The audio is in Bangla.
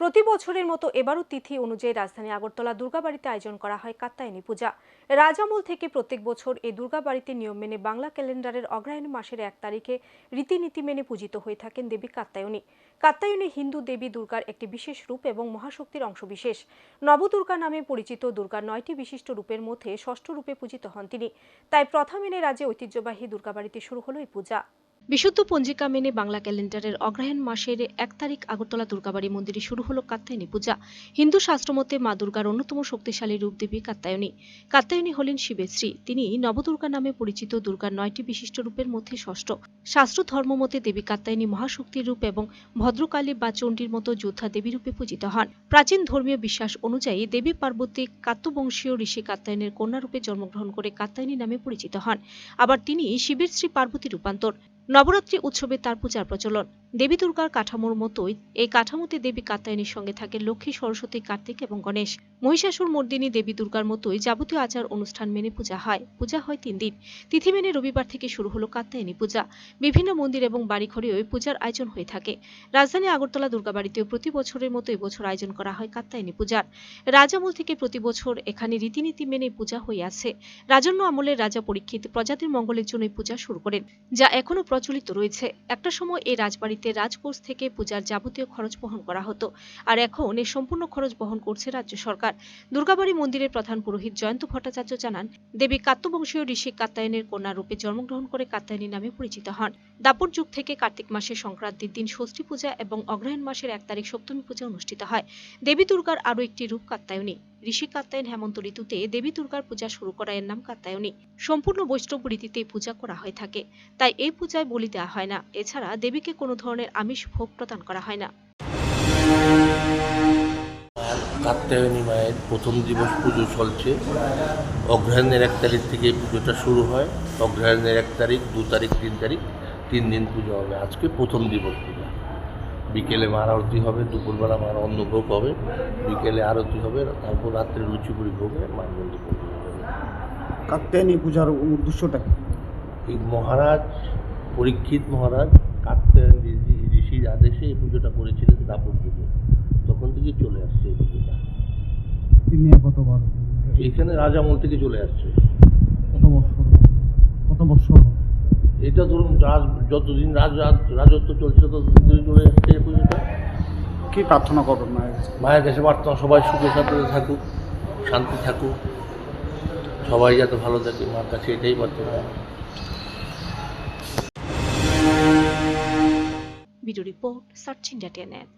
প্রতি বছরের মতো এবারও তিথি অনুযায়ী রাজধানী আগরতলা দুর্গাবাড়িতে আয়োজন করা হয় কাত্তায়নী পূজা। রাজামূল থেকে প্রত্যেক বছর এই দুর্গাবাড়িতে নিয়ম মেনে বাংলা ক্যালেন্ডারের অগ্রহায়ণ মাসের এক তারিখে রীতিনীতি মেনে পূজিত হয়ে থাকেন দেবী কাত্তায়নী। কাত্তায়নী হিন্দু দেবী দুর্গার একটি বিশেষ রূপ এবং মহাশক্তির অংশবিশেষ নবদুর্গা নামে পরিচিত দুর্গার নয়টি বিশিষ্ট রূপের মধ্যে ষষ্ঠ রূপে পূজিত হন তিনি। তাই প্রথা মেনে রাজ্যে ঐতিহ্যবাহী দুর্গাবাড়িতে শুরু হলো এই পূজা। বিশুদ্ধ পঞ্জিকা মেনে বাংলা ক্যালেন্ডারের অগ্রহায়ণ মাসের এক তারিখ আগরতলা দুর্গাবাড়ি মন্দিরে শুরু হলো কাত্যায়নী পূজা। হিন্দু শাস্ত্রমতে মা দুর্গার অন্যতম শক্তিশালী রূপ দেবী কাত্যায়নী। কাত্যায়নী হলেন শিবের শ্রী তিনি নবদুর্গা নামে পরিচিত দুর্গার নয়টি বিশিষ্ট রূপের মধ্যে ষষ্ঠ। শাস্ত্র ধর্মমতে দেবী কাত্যায়নী মহাশক্তির রূপ এবং ভদ্রকালী বা চণ্ডীর মতো যোদ্ধা দেবী রূপে পূজিত হন। প্রাচীন ধর্মীয় বিশ্বাস অনুযায়ী দেবী পার্বতী কাত্যবংশীয় ঋষি কাত্যায়নের কন্যারূপে জন্মগ্রহণ করে কাত্যায়নী নামে পরিচিত হন। আবার তিনি শিবের শ্রী পার্বতী রূপান্তর। নবরাত্রি উৎসবে তার পূজার প্রচলন। দেবী দুর্গার কাঠামোর মতোই এই কাঠামোতে দেবী কাত্যায়নীর সঙ্গে থাকে লক্ষ্মী, সরস্বতী, কার্তিক এবং গণেশ। মহিষাসুর, মর্দিনী, দেবী দুর্গার মতোই যাবতীয় আচার অনুষ্ঠান মেনে পূজা হয়। পূজা হয় তিন দিন। তিথি মেনে রবিবার থেকে শুরু হলো কাত্যায়নী পূজা। বিভিন্ন মন্দির এবং বাড়িঘরেও পূজার আয়োজন হয়ে থাকে। রাজধানী আগরতলা দুর্গাবাড়িতেও প্রতি বছরের মতো এবছর আয়োজন করা হয় কাত্যায়নী পূজার। রাজামূল থেকে প্রতি বছর এখানে রীতিনীতি মেনে পূজা হয়ে আছে রাজন্য আমলের রাজা পরীক্ষিত প্রজাতির মঙ্গলের জন্য পূজা শুরু করেন, যা এখনও প্রচলিত রয়েছে। একটা সময় এই রাজবাড়িতে রাজকোষ থেকে পূজার যাবতীয় খরচ বহন করা হতো। আর এখন এই সম্পূর্ণ খরচ বহন করছে রাজ্য সরকার। দুর্গাবাড়ি মন্দিরের প্রধান পুরোহিত জয়ন্ত ভট্টাচার্য জানান, দেবী কাত্যবংশীয় ঋষি কাত্যায়নের কন্যা রূপে জন্মগ্রহণ করে কাত্যায়নী নামে পরিচিত হন। দাপর যুগ থেকে কার্তিক মাসের সংক্রান্তির দিন ষষ্ঠী পূজা এবং অগ্রহায়ণ মাসের এক তারিখ সপ্তমী পূজা অনুষ্ঠিত হয়। দেবী দুর্গার আরও একটি রূপ কাত্যায়নী। ঋষি কাত্যায়ন হেমন্ত ঋতুতে দেবী দুর্গার পূজা শুরু করা এর নাম কাত্যায়নী সম্পূর্ণ বৈষ্ণব রীতিতে পূজা করা হয়ে থাকে। তাই এই পূজায় বলি দেওয়া হয় না। এছাড়া দেবীকে কোনো ধরনের আমিষ ভোগ প্রদান করা হয় না। কাত্যায়নী মায়ের প্রথম দিবস পুজো চলছে। অগ্রহায়ণের এক তারিখ থেকে পুজোটা শুরু হয়। অগ্রহায়ণের এক তারিখ, দু তারিখ, তিন তারিখ, তিন দিন পুজো হবে। আজকে প্রথম দিবস পূজা। বিকেলে মার আরতি হবে দুপুরবেলা মার অন্নভোগ হবে। বিকেলে আরতি হবে তারপর রাত্রে লুচিপুরি ভোগে মার মন্দির হবে। কাত্যায়নী পূজার উদ্দেশ্যটা এই মহারাজ পরীক্ষিত মহারাজ কাত্যায়ন ঋষি- ঋষির আদেশে এই পুজোটা করেছিলেন দাপর যুগে। তখন থেকে চলে আসছে এই পুজোটা। তিনি কতবার? এখানে রাজামল থেকে চলে আসছে। কত বছর? কত বছর? এটা ধরুন রাজ যতদিন রাজ- রাজত্ব চলছে ততদিন চলে এই পুজোটা? কি প্রার্থনা করবেন মায়ের কাছে? মায়ের কাছে প্রার্থনা সবাই সুখে শান্তিতে থাকুক শান্তি থাকুক। সবাই যাতে ভালো থাকে মার কাছে এটাই প্রার্থনা। Video report search India Tenet